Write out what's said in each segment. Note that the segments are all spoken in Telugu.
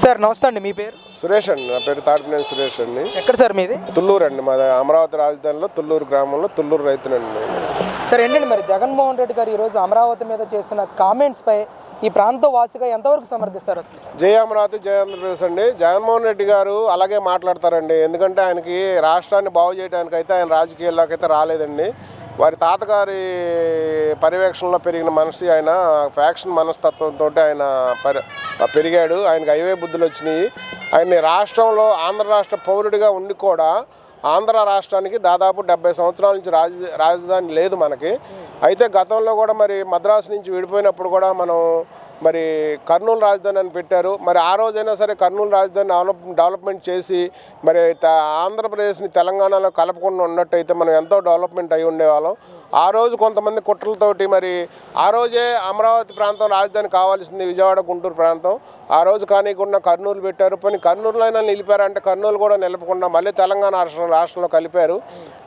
సార్ నమస్తే అండి మీ పేరు? సురేష్ అండి నా పేరు తాటినేని సురేష్ అండి. ఎక్కడ సార్ మీది? తుళ్ళూరు అండి మాది అమరావతి రాజధానిలో తుళ్ళూరు గ్రామంలో తుళ్ళూరు రైతునండి నేను. సార్ ఏంటండి మరి జగన్మోహన్ రెడ్డి గారు ఈరోజు అమరావతి మీద చేస్తున్న కామెంట్స్ పై ఈ ప్రాంత వాసిగా ఎంతవరకు సమర్థిస్తారు అసలు? జై అమరావతి జై ఆంధ్రప్రదేశ్ అండి. జగన్మోహన్ రెడ్డి గారు అలాగే మాట్లాడతారండి. ఎందుకంటే ఆయనకి రాష్ట్రాన్ని బాగు చేయడానికి అయితే ఆయన రాజకీయాల్లోకి అయితే రాలేదండి. వారి తాతగారి పర్యవేక్షణలో పెరిగిన మనిషి ఆయన ఫ్యాక్షన్ మనస్తత్వంతో ఆయన పెరిగాడు. ఆయనకి హైవే బుద్ధులు వచ్చినాయి. ఆయన రాష్ట్రంలో ఆంధ్ర రాష్ట్ర పౌరుడిగా ఉండి కూడా ఆంధ్ర రాష్ట్రానికి దాదాపు డెబ్బై సంవత్సరాల నుంచి రాజ రాజధాని లేదు మనకి. అయితే గతంలో కూడా మరి మద్రాసు నుంచి విడిపోయినప్పుడు కూడా మనం మరి కర్నూలు రాజధాని అని పెట్టారు. మరి ఆ రోజైనా సరే కర్నూలు రాజధాని డెవలప్ డెవలప్మెంట్ చేసి మరి ఆంధ్రప్రదేశ్ని తెలంగాణలో కలపకుండా ఉన్నట్టయితే మనం ఎంతో డెవలప్మెంట్ అయి ఉండేవాళ్ళం. ఆ రోజు కొంతమంది కుట్రలతోటి మరి ఆ రోజే అమరావతి ప్రాంతం రాజధాని కావాల్సింది విజయవాడ గుంటూరు ప్రాంతం. ఆ రోజు కానీకుండా కర్నూలు పెట్టారు. పని కర్నూలులో అయినా నిలిపారంటే కర్నూలు కూడా నిలపకుండా మళ్ళీ తెలంగాణ రాష్ట్రం రాష్ట్రంలో కలిపారు.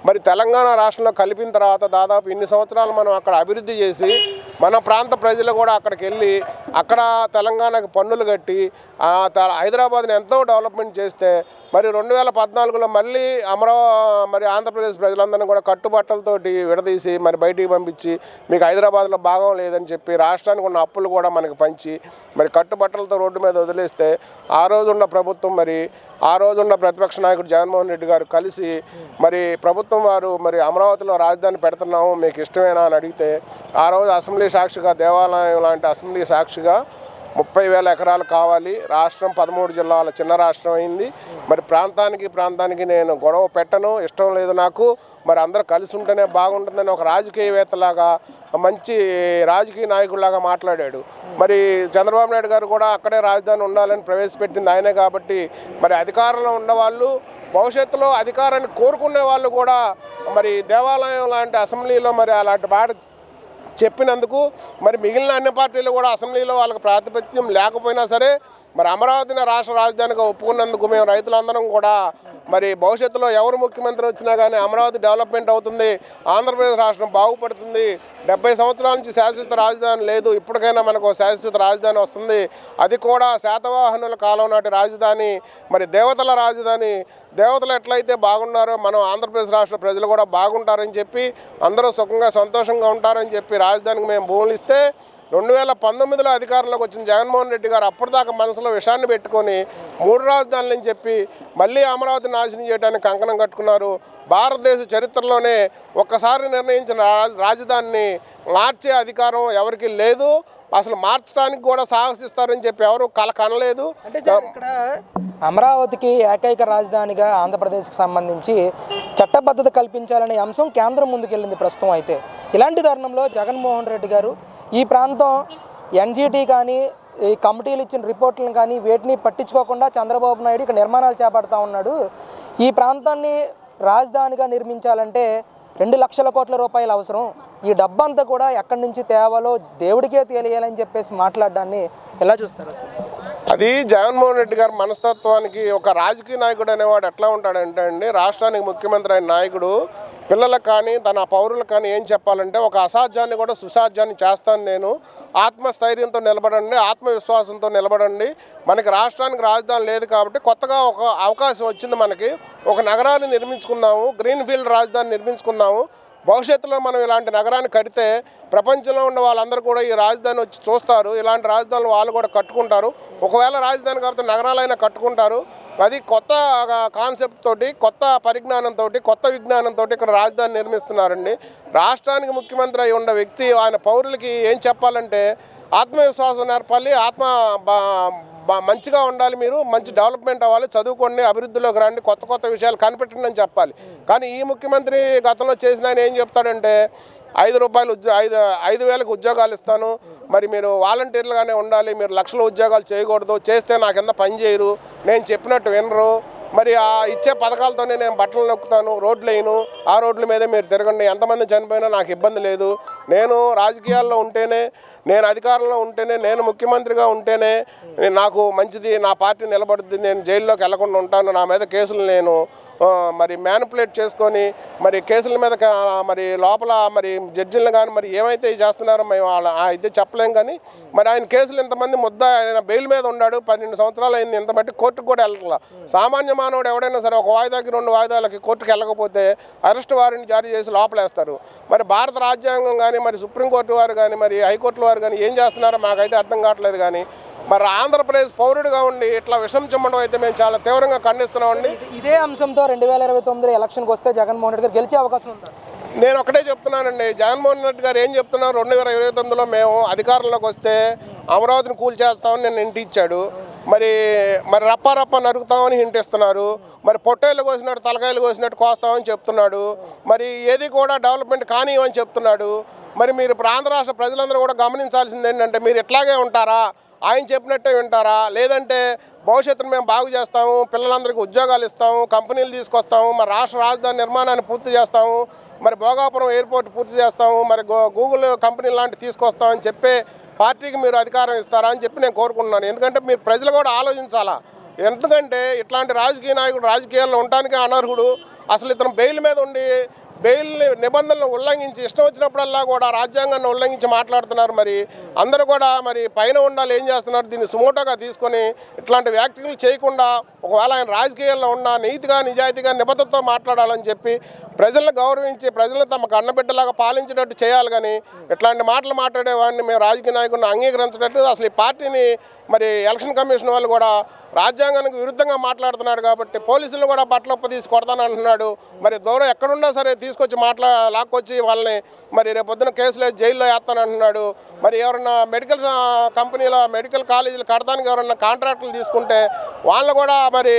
మరి తెలంగాణ రాష్ట్రంలో కలిపిన తర్వాత దాదాపు ఇన్ని సంవత్సరాలు మనం అక్కడ అభివృద్ధి చేసి మన ప్రాంత ప్రజలు కూడా అక్కడికి వెళ్ళి అక్కడ తెలంగాణకు పన్నులు కట్టి త- హైదరాబాద్ని ఎంతో డెవలప్మెంట్ చేస్తే మరి రెండు వేల పద్నాలుగులో మళ్ళీ అమరావ మరి ఆంధ్రప్రదేశ్ ప్రజలందరినీ కూడా కట్టుబట్టలతోటి విడదీసి మరి బయటికి పంపించి మీకు హైదరాబాద్లో భాగం లేదని చెప్పి రాష్ట్రానికి ఉన్న అప్పులు కూడా మనకి పంచి మరి కట్టుబట్టలతో రోడ్డు మీద వదిలేస్తే ఆ రోజున్న ప్రభుత్వం మరి ఆ రోజున్న ప్రతిపక్ష నాయకుడు జగన్మోహన్ రెడ్డి గారు కలిసి మరి ప్రభుత్వం వారు మరి అమరావతిలో రాజధాని పెడుతున్నాము మీకు ఇష్టమేనా అని అడిగితే ఆ రోజు అసెంబ్లీ సాక్షిగా దేవాలయం లాంటి అసెంబ్లీ సాక్షిగా ముప్పై వేల ఎకరాలు కావాలి. రాష్ట్రం పదమూడు జిల్లాల చిన్న రాష్ట్రం అయింది. మరి ప్రాంతానికి ప్రాంతానికి నేను గొడవ పెట్టను. ఇష్టం లేదు నాకు. మరి అందరూ కలిసి ఉంటేనే బాగుంటుందని ఒక రాజకీయవేత్తలాగా మంచి రాజకీయ నాయకుడిలాగా మాట్లాడాడు. మరి చంద్రబాబు నాయుడు గారు కూడా అక్కడే రాజధాని ఉండాలని ప్రవేశపెట్టింది ఆయనే కాబట్టి మరి అధికారంలో ఉన్నవాళ్ళు భవిష్యత్తులో అధికారాన్ని కోరుకునే వాళ్ళు కూడా మరి దేవాలయం లాంటి అసెంబ్లీలో మరి అలాంటి మాట చెప్పినందుకు మరి మిగిలిన అన్ని పార్టీలు కూడా అసెంబ్లీలో వాళ్ళకి ప్రాతిపత్యం లేకపోయినా సరే మరి అమరావతిని రాష్ట్ర రాజధానిగా ఒప్పుకున్నందుకు మేము రైతులందరం కూడా మరి భవిష్యత్తులో ఎవరు ముఖ్యమంత్రి వచ్చినా కానీ అమరావతి డెవలప్మెంట్ అవుతుంది ఆంధ్రప్రదేశ్ రాష్ట్రం బాగుపడుతుంది. డెబ్బై సంవత్సరాల నుంచి శాశ్వత రాజధాని లేదు ఇప్పటికైనా మనకు శాశ్వత రాజధాని వస్తుంది. అది కూడా శాతవాహనుల కాలం నాటి రాజధాని మరి దేవతల రాజధాని. దేవతలు ఎట్లయితే బాగున్నారో మనం ఆంధ్రప్రదేశ్ రాష్ట్ర ప్రజలు కూడా బాగుంటారని చెప్పి అందరూ సుఖంగా సంతోషంగా ఉంటారని చెప్పి రాజధానికి మేము భూములు ఇస్తే రెండు వేల పంతొమ్మిదిలో అధికారంలోకి వచ్చిన జగన్మోహన్ రెడ్డి గారు అప్పటిదాకా మనసులో విషాన్ని పెట్టుకొని మూడు రాజధానులని చెప్పి మళ్ళీ అమరావతి నాశనం చేయడానికి కంకణం కట్టుకున్నారు. భారతదేశ చరిత్రలోనే ఒక్కసారి నిర్ణయించిన రాజధానిని మార్చే అధికారం ఎవరికి లేదు. అసలు మార్చడానికి కూడా సాహసిస్తారని చెప్పి ఎవరు కల కనలేదు. అమరావతికి ఏకైక రాజధానిగా ఆంధ్రప్రదేశ్కి సంబంధించి చట్టబద్ధత కల్పించాలనే అంశం కేంద్రం ముందుకెళ్ళింది ప్రస్తుతం అయితే. ఇలాంటి తరుణంలో జగన్మోహన్ రెడ్డి గారు ఈ ప్రాంతం ఎన్జీటీ కానీ ఈ కమిటీలు ఇచ్చిన రిపోర్ట్లను కానీ వేటిని పట్టించుకోకుండా చంద్రబాబు నాయుడు ఇక్కడ నిర్మాణాలు చేపడతా ఉన్నాడు. ఈ ప్రాంతాన్ని రాజధానిగా నిర్మించాలంటే రెండు లక్షల కోట్ల రూపాయలు అవసరం. ఈ డబ్బంతా కూడా ఎక్కడి నుంచి తేవాలో దేవుడికే తెలియాలని చెప్పేసి మాట్లాడడాన్ని ఎలా చూస్తారు అది జగన్మోహన్ రెడ్డి గారి మనస్తత్వానికి ఒక రాజకీయ నాయకుడు అనేవాడు ఎట్లా ఉంటాడంటే అండి రాష్ట్రానికి ముఖ్యమంత్రి అయిన నాయకుడు పిల్లలకు కానీ తన పౌరులకు కానీ ఏం చెప్పాలంటే ఒక అసాధ్యాన్ని కూడా సుసాధ్యాన్ని చేస్తాను నేను. ఆత్మస్థైర్యంతో నిలబడండి ఆత్మవిశ్వాసంతో నిలబడండి. మనకి రాష్ట్రానికి రాజధాని లేదు కాబట్టి కొత్తగా ఒక అవకాశం వచ్చింది మనకి. ఒక నగరాన్ని నిర్మించుకుందాము గ్రీన్ ఫీల్డ్ రాజధాని నిర్మించుకుందాము. భవిష్యత్తులో మనం ఇలాంటి నగరాన్ని కడితే ప్రపంచంలో ఉన్న వాళ్ళందరూ కూడా ఈ రాజధాని వచ్చి చూస్తారు. ఇలాంటి రాజధానులు వాళ్ళు కూడా కట్టుకుంటారు. ఒకవేళ రాజధాని కాబట్టి నగరాలైనా కట్టుకుంటారు. అది కొత్త కాన్సెప్ట్ తోటి కొత్త పరిజ్ఞానంతో కొత్త విజ్ఞానంతో ఇక్కడ రాజధాని నిర్మిస్తున్నారండి. రాష్ట్రానికి ముఖ్యమంత్రి అయి ఉన్న వ్యక్తి ఆయన పౌరులకి ఏం చెప్పాలంటే ఆత్మవిశ్వాసం నేర్పాలి ఆత్మ బా- మంచిగా ఉండాలి మీరు మంచి డెవలప్మెంట్ అవ్వాలి చదువుకోండి అభివృద్ధిలోకి రండి కొత్త కొత్త విషయాలు కనిపెట్టండి అని చెప్పాలి. కానీ ఈ ముఖ్యమంత్రి గతంలో చేసిన ఆయన ఏం చెప్తాడంటే ఐదు రూపాయలు ఉద్యో ఐదు ఐదు వేలకు ఉద్యోగాలు ఇస్తాను. మరి మీరు వాలంటీర్లుగానే ఉండాలి మీరు లక్షల ఉద్యోగాలు చేయకూడదు చేస్తే నా కింద పని చేయరు. నేను చెప్పినట్టు వినరు. మరి ఆ ఇచ్చే పథకాలతోనే నేను బట్టలు నొక్కుతాను రోడ్లు వేయను. ఆ రోడ్ల మీదే మీరు తిరగండి. ఎంతమంది చనిపోయినా నాకు ఇబ్బంది లేదు. నేను రాజకీయాల్లో ఉంటేనే నేను అధికారంలో ఉంటేనే నేను ముఖ్యమంత్రిగా ఉంటేనే నాకు మంచిది నా పార్టీ నిలబడుద్ది నేను జైల్లోకి వెళ్ళకుండా ఉంటాను నా మీద కేసులు నేను మరి మ్యానిపులేట్ చేసుకొని మరి కేసుల మీద మరి లోపల మరి జడ్జిలను కానీ మరి ఏమైతే చేస్తున్నారో మేము వాళ్ళ అయితే చెప్పలేం కానీ మరి ఆయన కేసులు ఇంతమంది ముద్ద ఆయన బెయిల్ మీద ఉన్నాడు పన్నెండు సంవత్సరాలు అయింది ఇంత బట్టి కోర్టుకు కూడా వెళ్ళట్లా. సామాన్య మానవుడు ఎవడైనా సరే ఒక వాయిదాకి రెండు వాయిదాలకి కోర్టుకు వెళ్ళకపోతే అరెస్ట్ వారిని జారీ చేసి లోపలేస్తారు. మరి భారత రాజ్యాంగం కానీ మరి సుప్రీంకోర్టు వారు కానీ మరి హైకోర్టులో వారు కానీ ఏం చేస్తున్నారో మాకైతే అర్థం కావట్లేదు కానీ మరి ఆంధ్రప్రదేశ్ పౌరుడిగా ఉండి ఇట్లా విషం చిమ్మడం అయితే మేము చాలా తీవ్రంగా ఖండిస్తున్నామండి ఇదే అంశంతో రెండు వేల ఇరవై తొమ్మిది ఎలక్షన్కి వస్తే జగన్మోహన్ రెడ్డి గారు గెలిచే అవకాశం ఉందా? నేను ఒకటే చెప్తున్నానండి జగన్మోహన్ రెడ్డి గారు ఏం చెప్తున్నారు? రెండు వేల ఇరవై తొమ్మిదిలో మేము అధికారంలోకి వస్తే అమరావతిని కూల్చేస్తామని నేను ఇంటి ఇచ్చాడు మరి మరి రప్ప రప్ప నరుకుతామని హింట్ ఇస్తున్నారు. మరి పొట్టేళ్ళు కోసినట్టు తలకాయలు కోసినట్టు కోస్తామని చెప్తున్నాడు. మరి ఏది కూడా డెవలప్మెంట్ కానివ్వని చెప్తున్నాడు. మరి మీరు ఇప్పుడు ఆంధ్ర రాష్ట్ర ప్రజలందరూ కూడా గమనించాల్సింది ఏంటంటే మీరు ఇట్లాగే ఉంటారా? ఆయన చెప్పినట్టే వింటారా? లేదంటే భవిష్యత్తును మేము బాగు చేస్తాము పిల్లలందరికీ ఉద్యోగాలు ఇస్తాము కంపెనీలు తీసుకొస్తాము మరి రాష్ట్ర రాజధాని నిర్మాణాన్ని పూర్తి చేస్తాము మరి భోగాపురం ఎయిర్పోర్ట్ పూర్తి చేస్తాము మరి గో- గూగుల్ కంపెనీ లాంటివి తీసుకొస్తామని చెప్పే పార్టీకి మీరు అధికారం ఇస్తారా అని చెప్పి నేను కోరుకుంటున్నాను. ఎందుకంటే మీరు ప్రజలు కూడా ఆలోచించాలా? ఎందుకంటే ఇట్లాంటి రాజకీయ నాయకుడు రాజకీయాల్లో ఉండడానికి అనర్హుడు. అసలు ఇతను బెయిల్ మీద ఉండి బెయిల్ నిబంధనలు ఉల్లంఘించి ఇష్టం వచ్చినప్పుడల్లా కూడా రాజ్యాంగాన్ని ఉల్లంఘించి మాట్లాడుతున్నారు. మరి అందరూ కూడా మరి పైన ఉండాలి ఏం చేస్తున్నారు? దీన్ని సుమోటోగా తీసుకొని ఇట్లాంటి వ్యాఖ్యలు చేయకుండా ఒకవేళ ఆయన రాజకీయాల్లో ఉన్న నీతిగా నిజాయితీగా నిబద్ధతతో మాట్లాడాలని చెప్పి ప్రజలను గౌరవించి ప్రజలను తమ కన్నబిడ్డలాగా పాలించేటట్టు చేయాలి కానీ ఇట్లాంటి మాటలు మాట్లాడే వాడిని మేము రాజకీయ నాయకుడిని అంగీకరించట్లేదు. అసలు ఈ పార్టీని మరి ఎలక్షన్ కమిషన్ వాళ్ళు కూడా రాజ్యాంగానికి విరుద్ధంగా మాట్లాడుతున్నాడు కాబట్టి పోలీసులు కూడా బట్టలొప్ప తీసి కొడతానంటున్నాడు మరి దూరం ఎక్కడున్నా సరే తీసుకొచ్చి మాట్లా లాక్కొచ్చి వాళ్ళని మరి రేపు పొద్దున కేసులో జైల్లో వేస్తానంటున్నాడు. మరి ఎవరన్నా మెడికల్ కంపెనీలో మెడికల్ కాలేజీలు కడతానికి ఎవరన్నా కాంట్రాక్టులు తీసుకుంటే వాళ్ళు కూడా మరి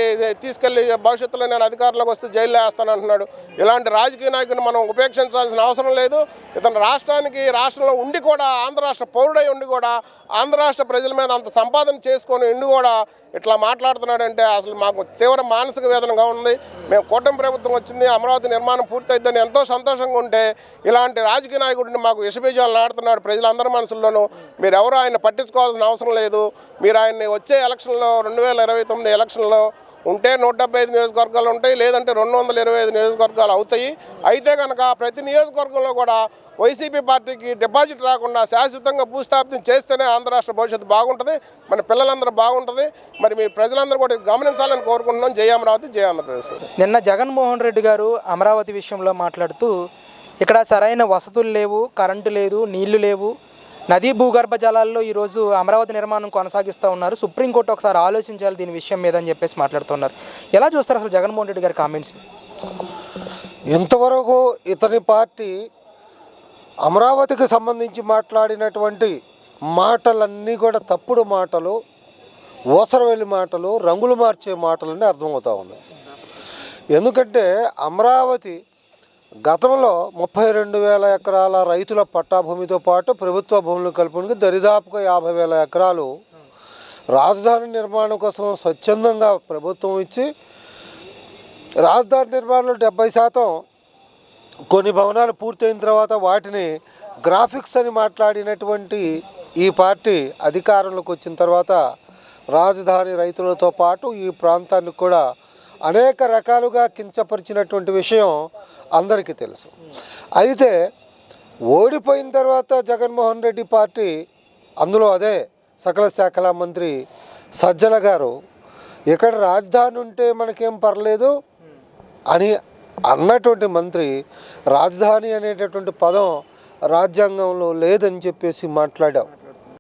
తీసుకెళ్ళి భవిష్యత్తులో నేను అధికారంలోకి వస్తే జైల్లో వేస్తానంటున్నాడు. ఇలాంటి రాజకీయ నాయకుని మనం ఉపేక్షించాల్సిన అవసరం లేదు. ఇతను రాష్ట్రానికి రాష్ట్రంలో ఉండి కూడా ఆంధ్ర రాష్ట్ర పౌరుడై ఉండి కూడా ఆంధ్ర రాష్ట్ర ప్రజల మీద అంత సంపాదన చేసుకొని ఉండి కూడా ఇట్లా మాట్లాడుతున్నాడంటే అసలు మాకు తీవ్ర మానసిక వేదనగా ఉంది. మేము కూటమి ప్రభుత్వం వచ్చింది అమరావతి నిర్మాణం పూర్తయిద్దని ఎంతో సంతోషంగా ఉంటే ఇలాంటి రాజకీయ నాయకుడిని మాకు ఇసుబీజాలు నాడుతున్నాడు ప్రజలందరి మనసుల్లోనూ. మీరు ఎవరు ఆయన పట్టించుకోవాల్సిన అవసరం లేదు. మీరు ఆయన్ని వచ్చే ఎలక్షన్లో రెండు వేల ఇరవై తొమ్మిది ఎలక్షన్లో ఉంటే నూట డెబ్బై ఐదు నియోజకవర్గాలు ఉంటాయి లేదంటే రెండు వందల ఇరవై ఐదు నియోజకవర్గాలు అవుతాయి. అయితే కనుక ప్రతి నియోజకవర్గంలో కూడా వైసీపీ పార్టీకి డిపాజిట్ రాకుండా శాశ్వతంగా భూస్థాపితం చేస్తేనే ఆంధ్ర రాష్ట్ర భవిష్యత్తు బాగుంటుంది. మన పిల్లలందరూ బాగుంటుంది. మరి మీ ప్రజలందరూ కూడా గమనించాలని కోరుకుంటున్నాం. జయ అమరావతి జయ ఆంధ్రప్రదేశ్. నిన్న జగన్మోహన్ రెడ్డి గారు అమరావతి విషయంలో మాట్లాడుతూ ఇక్కడ సరైన వసతులు లేవు కరెంటు లేదు నీళ్ళు లేవు నదీ భూగర్భ జలాల్లో ఈరోజు అమరావతి నిర్మాణం కొనసాగిస్తూ ఉన్నారు. సుప్రీంకోర్టు ఒకసారి ఆలోచించాలి దీని విషయం మీద అని చెప్పేసి మాట్లాడుతున్నారు. ఎలా చూస్తారు అసలు జగన్మోహన్ రెడ్డి గారి కామెంట్స్ ఇంతవరకు ఇతని పార్టీ అమరావతికి సంబంధించి మాట్లాడినటువంటి మాటలన్నీ కూడా తప్పుడు మాటలు ఓసరవెల్లి మాటలు రంగులు మార్చే మాటలని అర్థమవుతా ఉన్నాయి. ఎందుకంటే అమరావతి గతంలో ముప్పై రెండు వేల ఎకరాల రైతుల పట్టాభూమితో పాటు ప్రభుత్వ భూములు కలుపునికి దరిదాపుగా యాభై వేల ఎకరాలు రాజధాని నిర్మాణం కోసం స్వచ్ఛందంగా ప్రభుత్వం ఇచ్చి రాజధాని నిర్మాణంలో డెబ్బై శాతం కొన్ని భవనాలు పూర్తయిన తర్వాత వాటిని గ్రాఫిక్స్ అని మాట్లాడినటువంటి ఈ పార్టీ అధికారంలోకి వచ్చిన తర్వాత రాజధాని రైతులతో పాటు ఈ ప్రాంతానికి కూడా అనేక రకాలుగా కించపరిచినటువంటి విషయం అందరికీ తెలుసు. అయితే ఓడిపోయిన తర్వాత జగన్మోహన్ రెడ్డి పార్టీ అందులో అదే సకల శాఖల మంత్రి సజ్జల గారు ఇక్కడ రాజధాని ఉంటే మనకేం పర్లేదు అని అన్నటువంటి మంత్రి రాజధాని అనేటటువంటి పదం రాజ్యాంగంలో లేదని చెప్పేసి మాట్లాడాం